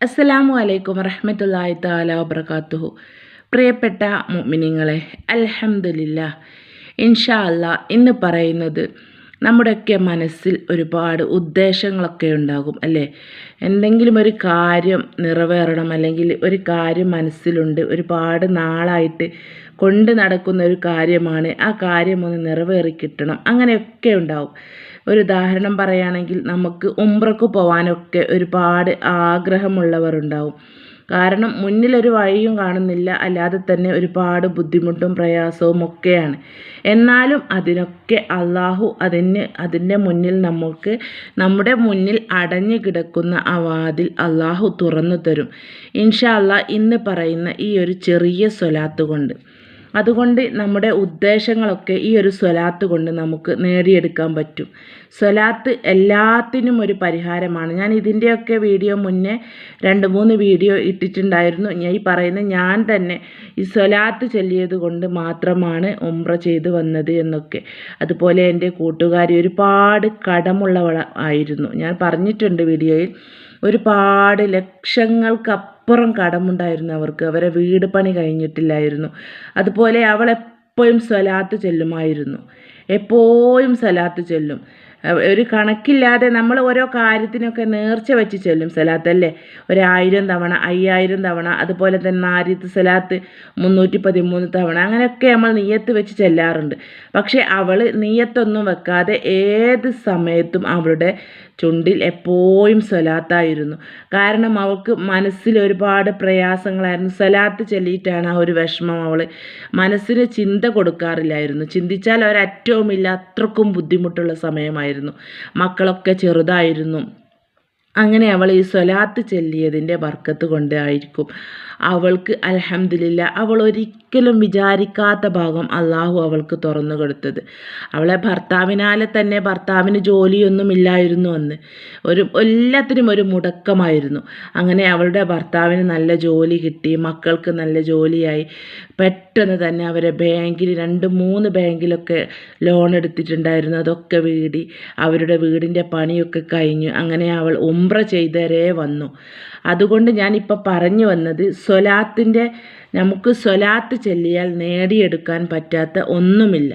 അസ്സലാമു അലൈക്കും വറഹമത്തല്ലാഹി താല വബർക്കാത്തുഹു പ്രിയപ്പെട്ട മുമിനിങ്ങളെ അലഹമില്ല ഇൻഷാ അല്ല ഇന്ന് പറയുന്നത് നമ്മുടെയൊക്കെ മനസ്സിൽ ഒരുപാട് ഉദ്ദേശങ്ങളൊക്കെ ഉണ്ടാകും അല്ലേ? എന്തെങ്കിലും ഒരു കാര്യം നിറവേറണം അല്ലെങ്കിൽ ഒരു കാര്യം മനസ്സിലുണ്ട് ഒരുപാട് നാളായിട്ട് കൊണ്ട് നടക്കുന്ന ഒരു കാര്യമാണ് ആ കാര്യം ഒന്ന് നിറവേറി കിട്ടണം അങ്ങനെയൊക്കെ ഉണ്ടാവും. ഒരു ഉദാഹരണം പറയുകയാണെങ്കിൽ നമുക്ക് ഉംറക്ക് പോകാനൊക്കെ ഒരുപാട് ആഗ്രഹമുള്ളവർ ഉണ്ടാവും കാരണം മുന്നിലൊരു വഴിയും കാണുന്നില്ല അല്ലാതെ തന്നെ ഒരുപാട് ബുദ്ധിമുട്ടും പ്രയാസവും ഒക്കെയാണ്. എന്നാലും അതിനൊക്കെ അള്ളാഹു അതിന് അതിന്റെ മുന്നിൽ നമുക്ക് നമ്മുടെ മുന്നിൽ അടഞ്ഞു കിടക്കുന്ന ആ വാതിൽ അള്ളാഹു തുറന്നു തരും. ഇൻഷാ അള്ളാ ഇന്ന് പറയുന്ന ഈ ഒരു ചെറിയ സ്വലാത്ത് കൊണ്ട്. അതുകൊണ്ട് നമ്മുടെ ഉദ്ദേശങ്ങളൊക്കെ ഈ ഒരു സ്വലാത്ത് കൊണ്ട് നമുക്ക് നേടിയെടുക്കാൻ പറ്റും. സ്വലാത്ത് എല്ലാത്തിനും ഒരു പരിഹാരമാണ്. ഞാൻ ഇതിന്റെയൊക്കെ വീഡിയോ മുന്നേ രണ്ട് മൂന്ന് വീഡിയോ ഇട്ടിട്ടുണ്ടായിരുന്നു. ഈ പറയുന്ന ഞാൻ തന്നെ ഈ സ്വലാത്ത് ചൊല്ലിയത് കൊണ്ട് മാത്രമാണ് ഉംറ ചെയ്തു വന്നത് എന്നൊക്കെ. അതുപോലെ എന്റെ കൂട്ടുകാരി ഒരുപാട് കടമുള്ളവൾ ആയിരുന്നു. ഞാൻ പറഞ്ഞിട്ടുണ്ട് വീഡിയോയിൽ. ഒരുപാട് ലക്ഷങ്ങൾക്കപ്പുറം കടമുണ്ടായിരുന്നു അവർക്ക്. അവരെ വീട് പണി കഴിഞ്ഞിട്ടില്ലായിരുന്നു. അതുപോലെ അവൾ എപ്പോഴും സ്വലാത്ത് ചെല്ലുമായിരുന്നു. എപ്പോഴും സ്വലാത്ത് ചെല്ലും. ഒരു കണക്കില്ലാതെ നമ്മൾ ഓരോ കാര്യത്തിനൊക്കെ നേർച്ച വെച്ച് ചൊല്ലും സലാത്ത് ഒരായിരം തവണ അയ്യായിരം തവണ അതുപോലെ തന്നെ ആര്യത്ത് സലാത്ത് മുന്നൂറ്റി പതിമൂന്ന് തവണ അങ്ങനെയൊക്കെ നമ്മൾ നീയത്ത് വെച്ച് ചെല്ലാറുണ്ട്. പക്ഷേ അവൾ നീയത്തൊന്നും വെക്കാതെ ഏത് സമയത്തും അവളുടെ ചുണ്ടിൽ എപ്പോഴും സ്വലാത്തായിരുന്നു കാരണം അവൾക്ക് മനസ്സിൽ ഒരുപാട് പ്രയാസങ്ങളായിരുന്നു. സലാത്ത് ചൊല്ലിയിട്ടാണ് ആ ഒരു വിഷമം അവൾ മനസ്സിന് ചിന്ത കൊടുക്കാറില്ലായിരുന്നു. ചിന്തിച്ചാൽ ഒരറ്റവുമില്ല അത്രക്കും ബുദ്ധിമുട്ടുള്ള സമയമായിരുന്നു. മക്കളൊക്കെ ചെറുതായിരുന്നു. അങ്ങനെ അവൾ ഈ സ്വലാത്ത് ചൊല്ലിയതിന്റെ ബർക്കത്ത് കൊണ്ടായിരിക്കും. അവൾക്ക് അലഹമില്ല അവൾ ഒരിക്കലും വിചാരിക്കാത്ത ഭാഗം അള്ളാഹു അവൾക്ക് തുറന്നു കൊടുത്തത്. അവളെ ഭർത്താവിനാലെ തന്നെ ഭർത്താവിന് ജോലിയൊന്നും ഇല്ലായിരുന്നു അന്ന്. ഒരു എല്ലാത്തിനും ഒരു മുടക്കമായിരുന്നു. അങ്ങനെ അവളുടെ ഭർത്താവിന് നല്ല ജോലി കിട്ടി മക്കൾക്ക് നല്ല ജോലിയായി. പെട്ടെന്ന് തന്നെ അവരെ ബാങ്കിൽ രണ്ട് മൂന്ന് ബാങ്കിലൊക്കെ ലോൺ എടുത്തിട്ടുണ്ടായിരുന്നു. അതൊക്കെ വീടി അവരുടെ വീടിന്റെ പണിയൊക്കെ കഴിഞ്ഞു. അങ്ങനെ അവൾ ഉംറ ചെയ്തരേ വന്നു. അതുകൊണ്ട് ഞാനിപ്പോൾ പറഞ്ഞു വന്നത് സ്വലാത്തിന്റെ നമുക്ക് സ്വലാത്ത് ചൊല്ലിയാൽ നേടിയെടുക്കാൻ പറ്റാത്ത ഒന്നുമില്ല.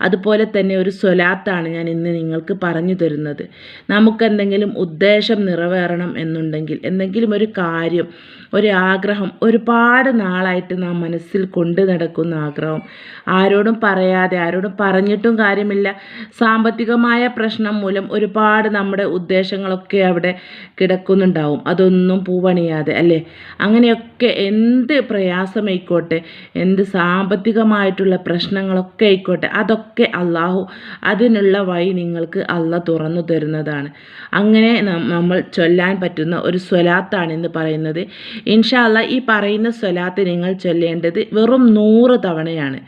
അതുപോലെ തന്നെ ഒരു സ്വലാത്താണ് ഞാൻ ഇന്ന് നിങ്ങൾക്ക് പറഞ്ഞു തരുന്നത്. നമുക്കെന്തെങ്കിലും ഉദ്ദേശം നിറവേറണം എന്നുണ്ടെങ്കിൽ എന്തെങ്കിലും ഒരു കാര്യം ഒരു ആഗ്രഹം ഒരുപാട് നാളായിട്ട് നാം മനസ്സിൽ കൊണ്ട് നടക്കുന്ന ആഗ്രഹം. ആരോടും പറയാതെ ആരോടും പറഞ്ഞിട്ടും കാര്യമില്ല. സാമ്പത്തികമായ പ്രശ്നം മൂലം ഒരുപാട് നമ്മുടെ ഉദ്ദേശങ്ങളൊക്കെ അവിടെ കിടക്കുന്നുണ്ടാവും. അതൊന്നും പൂവണിയാതെ അല്ലേ? അങ്ങനെയൊക്കെ എന്ത് പ്രയാസമായിക്കോട്ടെ എന്ത് സാമ്പത്തികമായിട്ടുള്ള പ്രശ്നങ്ങളൊക്കെ ആയിക്കോട്ടെ അതൊക്കെ അള്ളാഹു അതിനുള്ള വഴി നിങ്ങൾക്ക് അള്ള തുറന്നു തരുന്നതാണ്. അങ്ങനെ നമ്മൾ ചൊല്ലാൻ പറ്റുന്ന ഒരു സ്വലാത്താണ് എന്ന് പറയുന്നത്. ഇൻഷാല്ല ഈ പറയുന്ന സ്വലാത്ത് നിങ്ങൾ ചൊല്ലേണ്ടത് വെറും നൂറ് തവണയാണ്.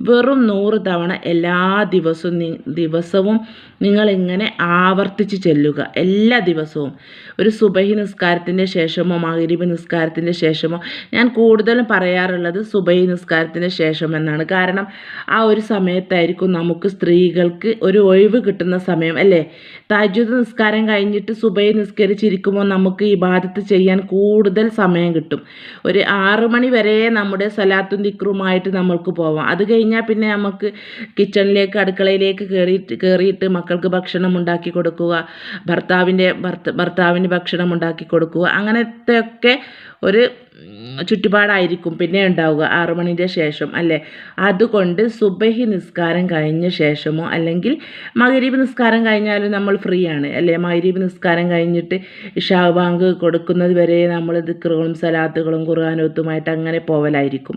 വെറും നൂറ് തവണ എല്ലാ ദിവസവും ദിവസവും നിങ്ങളിങ്ങനെ ആവർത്തിച്ച് ചെല്ലുക. എല്ലാ ദിവസവും. ഒരു സുബഹി നിസ്കാരത്തിന്റെ ശേഷമോ മഹരീബ് നിസ്കാരത്തിന്റെ ശേഷമോ ഞാൻ കൂടുതലും പറയാറുള്ളത് സുബഹി നിസ്കാരത്തിന്റെ ശേഷം എന്നാണ് കാരണം ആ ഒരു സമയത്തായിരിക്കും നമുക്ക് സ്ത്രീകൾക്ക് ഒരു ഒഴിവ് കിട്ടുന്ന സമയം അല്ലേ? താജ്വത് നിസ്കാരം കഴിഞ്ഞിട്ട് സുബഹി നിസ്കരിച്ചിരിക്കുമ്പോൾ നമുക്ക് ഇബാദത്ത് ചെയ്യാൻ കൂടുതൽ സമയം കിട്ടും. ഒരു ആറു മണി വരെ നമ്മുടെ സലാത്തും ദിക്റുമായിട്ട് നമ്മൾക്ക് പോവാം. അത് കഴിഞ്ഞാൽ പിന്നെ നമുക്ക് കിച്ചണിലേക്ക് അടുക്കളയിലേക്ക് കയറിയിട്ട് കയറിയിട്ട് മക്കൾക്ക് ഭക്ഷണം ഉണ്ടാക്കി കൊടുക്കുക ഭർത്താവിന്റെ ഭർത്ത ഭർത്താവിന് ഭക്ഷണം ഉണ്ടാക്കി കൊടുക്കുക. അങ്ങനത്തെയൊക്കെ ഒരു ചുറ്റുപാടായിരിക്കും. പിന്നെ ഉണ്ടാവുക ആറു മണിന്റെ ശേഷം അല്ലേ? അതുകൊണ്ട് സുബഹി നിസ്കാരം കഴിഞ്ഞ ശേഷമോ അല്ലെങ്കിൽ മകരീബ് നിസ്കാരം കഴിഞ്ഞാലും നമ്മൾ ഫ്രീ ആണ് അല്ലേ? മകരീബ് നിസ്കാരം കഴിഞ്ഞിട്ട് ഷാബാങ്ക് കൊടുക്കുന്നത് വരെ നമ്മൾ ദിക്റുകളും സലാത്തുകളും കുറുവാനോത്തുമായിട്ട് അങ്ങനെ പോവലായിരിക്കും.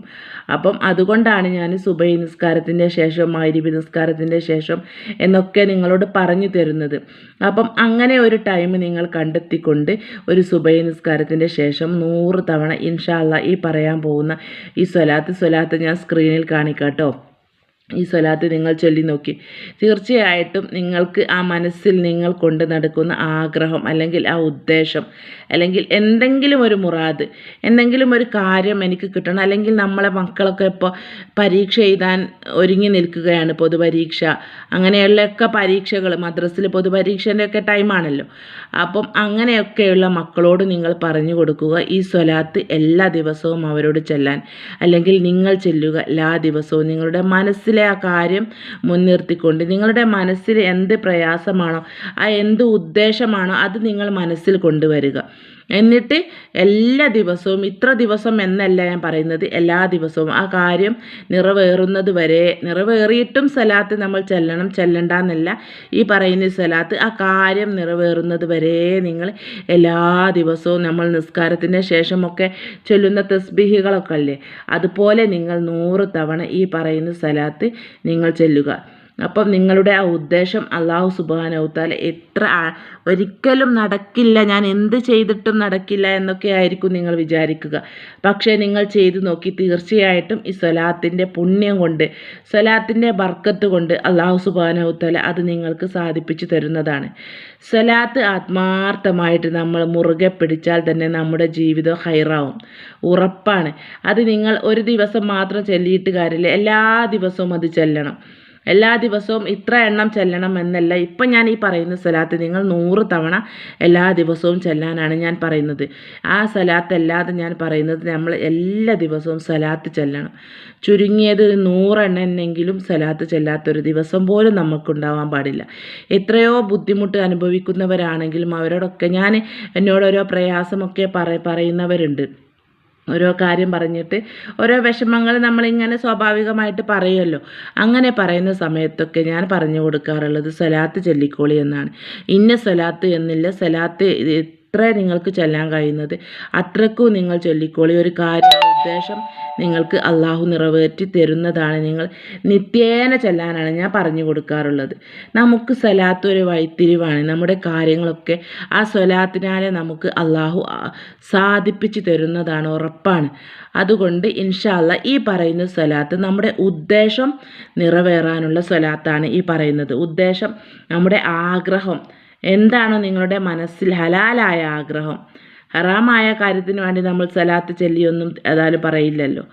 അപ്പം അതുകൊണ്ടാണ് ഞാൻ സുബഹി നിസ്കാരത്തിന്റെ ശേഷം മകരീബ് നിസ്കാരത്തിന്റെ ശേഷം എന്നൊക്കെ നിങ്ങളോട് പറഞ്ഞു തരുന്നത്. അപ്പം അങ്ങനെ ഒരു ടൈം നിങ്ങൾ കണ്ടെത്തിക്കൊണ്ട് ഒരു സുബൈ നിസ്കാരത്തിന്റെ ശേഷം നൂറ് തവണ ഇൻഷാല്ല ഈ പറയാൻ പോകുന്ന ഈ സ്വലാത്ത് സ്വലാത്ത് ഞാൻ സ്ക്രീനിൽ കാണിക്കാം കേട്ടോ ഈ സ്വലാത്ത് നിങ്ങൾ ചൊല്ലി നോക്കി. തീർച്ചയായിട്ടും നിങ്ങൾക്ക് ആ മനസ്സിൽ നിങ്ങൾ കൊണ്ട് നടക്കുന്ന ആഗ്രഹം അല്ലെങ്കിൽ ആ ഉദ്ദേശം അല്ലെങ്കിൽ എന്തെങ്കിലും ഒരു മുറാദ് എന്തെങ്കിലും ഒരു കാര്യം എനിക്ക് കിട്ടണം അല്ലെങ്കിൽ നമ്മളെ മക്കളൊക്കെ ഇപ്പോൾ പരീക്ഷ എഴുതാൻ ഒരുങ്ങി നിൽക്കുകയാണ് പൊതുപരീക്ഷ. അങ്ങനെയുള്ളൊക്കെ പരീക്ഷകൾ മദ്രസ്സിൽ പൊതുപരീക്ഷന്റെ ഒക്കെ ടൈമാണല്ലോ അപ്പം അങ്ങനെയൊക്കെയുള്ള മക്കളോട് നിങ്ങൾ പറഞ്ഞു കൊടുക്കുക ഈ സ്വലാത്ത് എല്ലാ ദിവസവും അവരോട് ചെല്ലാൻ. അല്ലെങ്കിൽ നിങ്ങൾ ചെല്ലുക എല്ലാ ദിവസവും. നിങ്ങളുടെ മനസ്സിലെ ആ കാര്യം മുൻനിർത്തിക്കൊണ്ട് നിങ്ങളുടെ മനസ്സിൽ എന്ത് പ്രയാസമാണോ ആ എന്ത് ഉദ്ദേശമാണോ അത് നിങ്ങൾ മനസ്സിൽ കൊണ്ടുവരിക. എന്നിട്ട് എല്ലാ ദിവസവും ഇത്ര ദിവസം എന്നല്ല ഞാൻ പറയുന്നത് എല്ലാ ദിവസവും ആ കാര്യം നിറവേറുന്നത് വരെ നിറവേറിയിട്ടും സലാത്ത് നമ്മൾ ചെല്ലണം ചെല്ലണ്ട എന്നല്ല ഈ പറയുന്ന സലാത്ത് ആ കാര്യം നിറവേറുന്നത് വരെ നിങ്ങൾ എല്ലാ ദിവസവും നമ്മൾ നിസ്കാരത്തിന്റെ ശേഷമൊക്കെ ചൊല്ലുന്ന തസ്ബീഹികളൊക്കെ അല്ലേ? അതുപോലെ നിങ്ങൾ നൂറ് തവണ ഈ പറയുന്ന സലാത്ത് നിങ്ങൾ ചെല്ലുക. അപ്പം നിങ്ങളുടെ ആ ഉദ്ദേശം അള്ളാഹു സുബാനവുത്താല എത്ര ഒരിക്കലും നടക്കില്ല ഞാൻ എന്ത് ചെയ്തിട്ടും നടക്കില്ല എന്നൊക്കെ ആയിരിക്കും നിങ്ങൾ വിചാരിക്കുക. പക്ഷേ നിങ്ങൾ ചെയ്തു നോക്കി തീർച്ചയായിട്ടും ഈ സ്വലാത്തിന്റെ പുണ്യം കൊണ്ട് സ്വലാത്തിന്റെ ബർക്കത്ത് കൊണ്ട് അള്ളാഹു സുബാനവുത്താല അത് നിങ്ങൾക്ക് സാധിപ്പിച്ചു തരുന്നതാണ്. സ്വലാത്ത് ആത്മാർത്ഥമായിട്ട് നമ്മൾ മുറുകെ പിടിച്ചാൽ തന്നെ നമ്മുടെ ജീവിതം ഹൈറാവും. ഉറപ്പാണ്. അത് നിങ്ങൾ ഒരു ദിവസം മാത്രം ചൊല്ലിയിട്ട് കാര്യമില്ല എല്ലാ ദിവസവും അത് ചെല്ലണം. എല്ലാ ദിവസവും ഇത്ര എണ്ണം ചെല്ലണം എന്നല്ല. ഇപ്പം ഞാൻ ഈ പറയുന്ന സ്ഥലത്ത് നിങ്ങൾ നൂറ് തവണ എല്ലാ ദിവസവും ചെല്ലാനാണ് ഞാൻ പറയുന്നത്. ആ സ്ഥലത്ത് അല്ലാതെ ഞാൻ പറയുന്നത് നമ്മൾ എല്ലാ ദിവസവും സ്ഥലത്ത് ചെല്ലണം. ചുരുങ്ങിയത് നൂറെണ്ണെങ്കിലും സ്ഥലത്ത് ചെല്ലാത്തൊരു ദിവസം പോലും നമുക്കുണ്ടാവാൻ പാടില്ല. എത്രയോ ബുദ്ധിമുട്ട് അനുഭവിക്കുന്നവരാണെങ്കിലും അവരോടൊക്കെ ഞാൻ എന്നോട് ഓരോ പ്രയാസമൊക്കെ പറ പറയുന്നവരുണ്ട്. ഓരോ കാര്യം പറഞ്ഞിട്ട് ഓരോ വിഷമങ്ങൾ നമ്മളിങ്ങനെ സ്വാഭാവികമായിട്ട് പറയുമല്ലോ. അങ്ങനെ പറയുന്ന സമയത്തൊക്കെ ഞാൻ പറഞ്ഞു കൊടുക്കാറുള്ളത് സലാത്ത് ചൊല്ലിക്കോളി എന്നാണ്. ഇന്ന സലാത്ത് എന്നില്ല സലാത്ത് എത്ര നിങ്ങൾക്ക് ചൊല്ലാൻ കഴിയുന്നത്. അത്രക്കും നിങ്ങൾ ചൊല്ലിക്കോളി. ഒരു കാര്യം ഉദ്ദേശം നിങ്ങൾക്ക് അള്ളാഹു നിറവേറ്റി തരുന്നതാണ്. നിങ്ങൾ നിത്യേന ചെല്ലാനാണ് ഞാൻ പറഞ്ഞു കൊടുക്കാറുള്ളത്. നമുക്ക് സ്വലാത്ത് ഒരു വഴിത്തിരിവാണ്. നമ്മുടെ കാര്യങ്ങളൊക്കെ ആ സ്വലാത്തിനാലെ നമുക്ക് അള്ളാഹു സാധിപ്പിച്ചു തരുന്നതാണ് ഉറപ്പാണ്. അതുകൊണ്ട് ഇൻഷാല്ല ഈ പറയുന്ന സ്വലാത്ത് നമ്മുടെ ഉദ്ദേശം നിറവേറാനുള്ള സ്വലാത്താണ് ഈ പറയുന്നത്. ഉദ്ദേശം നമ്മുടെ ആഗ്രഹം. എന്താണോ നിങ്ങളുടെ മനസ്സിൽ ഹലാലായ ആഗ്രഹം? ഹറാമായ കാര്യത്തിന് വേണ്ടി നമ്മൾ സലാത്ത് ചൊല്ലിയൊന്നും ഏതായാലും പറയില്ലല്ലോ.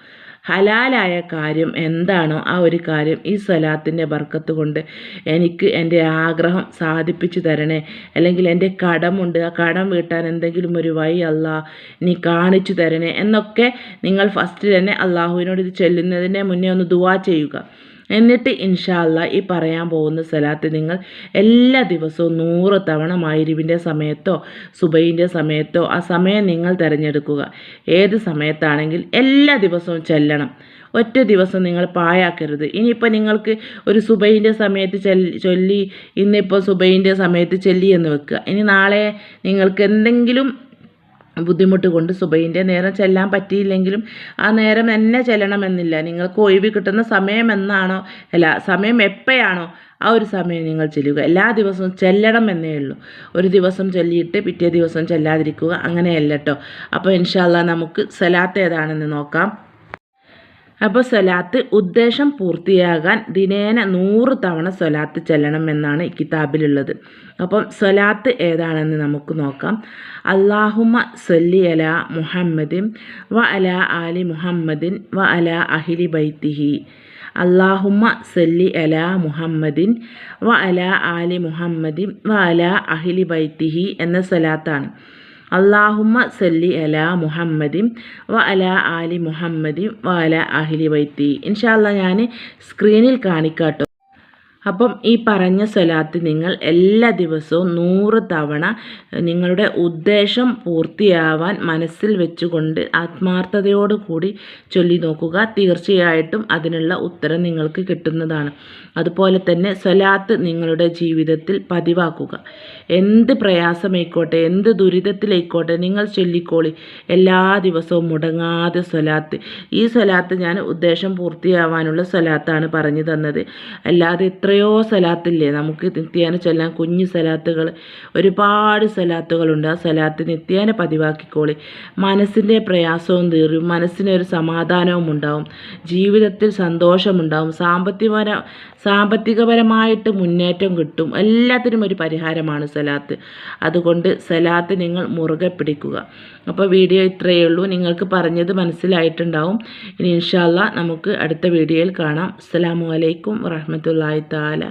ഹലാലായ കാര്യം എന്താണോ ആ ഒരു കാര്യം ഈ സ്വലാത്തിന്റെ ബർക്കത്ത് കൊണ്ട് എനിക്ക് എന്റെ ആഗ്രഹം സാധിപ്പിച്ചു തരണേ. അല്ലെങ്കിൽ എന്റെ കടമുണ്ട് ആ കടം വീട്ടാൻ എന്തെങ്കിലും ഒരു വഴി അല്ല നീ കാണിച്ചു തരണേ എന്നൊക്കെ നിങ്ങൾ ഫസ്റ്റ് തന്നെ അള്ളാഹുവിനോട് ഇത് ചെല്ലുന്നതിന്റെ മുന്നേ ഒന്ന് ദുവാ ചെയ്യുക. എന്നിട്ട് ഇൻഷാല്ല ഈ പറയാൻ പോകുന്ന സ്ഥലത്ത് നിങ്ങൾ എല്ലാ ദിവസവും നൂറ് തവണ മൈരുവിന്റെ സമയത്തോ സുബൈന്റെ സമയത്തോ ആ സമയം നിങ്ങൾ തിരഞ്ഞെടുക്കുക. ഏത് സമയത്താണെങ്കിൽ എല്ലാ ദിവസവും ചെല്ലണം. ഒറ്റ ദിവസം നിങ്ങൾ പായാക്കരുത് ഇനിയിപ്പോൾ നിങ്ങൾക്ക് ഒരു സുബൈന്റെ സമയത്ത് ചൊല്ലി ഇന്നിപ്പോൾ സുബൈന്റെ സമയത്ത് ചൊല്ലി എന്ന് വെക്കുക. ഇനി നാളെ നിങ്ങൾക്ക് എന്തെങ്കിലും ബുദ്ധിമുട്ട് കൊണ്ട് സുബൈന്റെ നേരം ചെല്ലാൻ പറ്റിയില്ലെങ്കിലും ആ നേരം തന്നെ ചെല്ലണമെന്നില്ല. നിങ്ങൾക്ക് ഒഴിവ് കിട്ടുന്ന സമയം എന്നാണോ? അല്ല സമയം എപ്പോഴാണോ ആ ഒരു സമയം നിങ്ങൾ ചെല്ലുക. എല്ലാ ദിവസവും ചെല്ലണം എന്നേ ഉള്ളൂ. ഒരു ദിവസം ചൊല്ലിയിട്ട് പിറ്റേ ദിവസം ചെല്ലാതിരിക്കുക അങ്ങനെയല്ല കേട്ടോ അപ്പോൾ ഇൻഷാല്ല നമുക്ക് സലാത്ത് ഏതാണെന്ന് നോക്കാം. അപ്പോൾ സ്വലാത്ത് ഉദ്ദേശം പൂർത്തിയാകാൻ ദിനേന നൂറ് തവണ സ്വലാത്ത് ചെല്ലണം എന്നാണ് ഈ കിതാബിലുള്ളത്. അപ്പം സ്വലാത്ത് ഏതാണെന്ന് നമുക്ക് നോക്കാം. അള്ളാഹുമ സല്ലി അല മുഹമ്മദിൻ വ അല ആലി മുഹമ്മദിൻ വ അല അഹിലി ബൈത്തിഹി. അള്ളാഹുമ സല്ലി അല മുഹമ്മദിൻ വ അല ആലി മുഹമ്മദിൻ വ അല അഹിലി ബൈത്തിഹി എന്ന സ്വലാത്താണ്. അള്ളാഹുമ്മ സല്ലി അല മുഹമ്മദിൻ വ അല ആലി മുഹമ്മദിം വ അല അഹിലി വൈത്തി ഇൻഷാല്ല ഞാൻ സ്ക്രീനിൽ കാണിക്കാട്ടോ. അപ്പം ഈ പറഞ്ഞ സ്വലാത്ത് നിങ്ങൾ എല്ലാ ദിവസവും നൂറ് തവണ നിങ്ങളുടെ ഉദ്ദേശം പൂർത്തിയാവാൻ മനസ്സിൽ വെച്ചുകൊണ്ട് ആത്മാർത്ഥതയോടുകൂടി ചൊല്ലി നോക്കുക. തീർച്ചയായിട്ടും അതിനുള്ള ഉത്തരം നിങ്ങൾക്ക് കിട്ടുന്നതാണ്. അതുപോലെ തന്നെ സ്വലാത്ത് നിങ്ങളുടെ ജീവിതത്തിൽ പതിവാക്കുക. എന്ത് പ്രയാസമായിക്കോട്ടെ എന്ത് ദുരിതത്തിലായിക്കോട്ടെ നിങ്ങൾ ചൊല്ലിക്കോളി. എല്ലാ ദിവസവും മുടങ്ങാതെ സ്വലാത്ത് ഈ സ്വലാത്ത് ഞാൻ ഉദ്ദേശം പൂർത്തിയാവാനുള്ള സ്വലാത്താണ് പറഞ്ഞു തന്നത്. അല്ലാതെ എത്ര എത്രയോ സലാത്തില്ലേ? നമുക്ക് നിത്യേന ചൊല്ലാൻ കുഞ്ഞു സലാത്തുകൾ ഒരുപാട് സലാത്തുകളുണ്ട്. ആ സലാത്ത് നിത്യേന പതിവാക്കിക്കോളി. മനസ്സിന്റെ പ്രയാസവും തീറും മനസ്സിനൊരു സമാധാനവും ഉണ്ടാവും. ജീവിതത്തിൽ സന്തോഷമുണ്ടാവും. സാമ്പത്തികപര സാമ്പത്തികപരമായിട്ട് മുന്നേറ്റം കിട്ടും. എല്ലാത്തിനും ഒരു പരിഹാരമാണ് സലാത്ത്. അതുകൊണ്ട് സലാത്ത് നിങ്ങൾ മുറുകെ പിടിക്കുക. അപ്പോൾ വീഡിയോ ഇത്രയേ ഉള്ളൂ. നിങ്ങൾക്ക് പറഞ്ഞത് മനസ്സിലായിട്ടുണ്ടാവും. ഇനി ഇൻഷാല്ല നമുക്ക് അടുത്ത വീഡിയോയിൽ കാണാം. അസ്സലാമു അലൈക്കും വറഹമത്തല്ലാഹി താല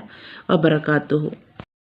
വബർക്കാത്തുഹു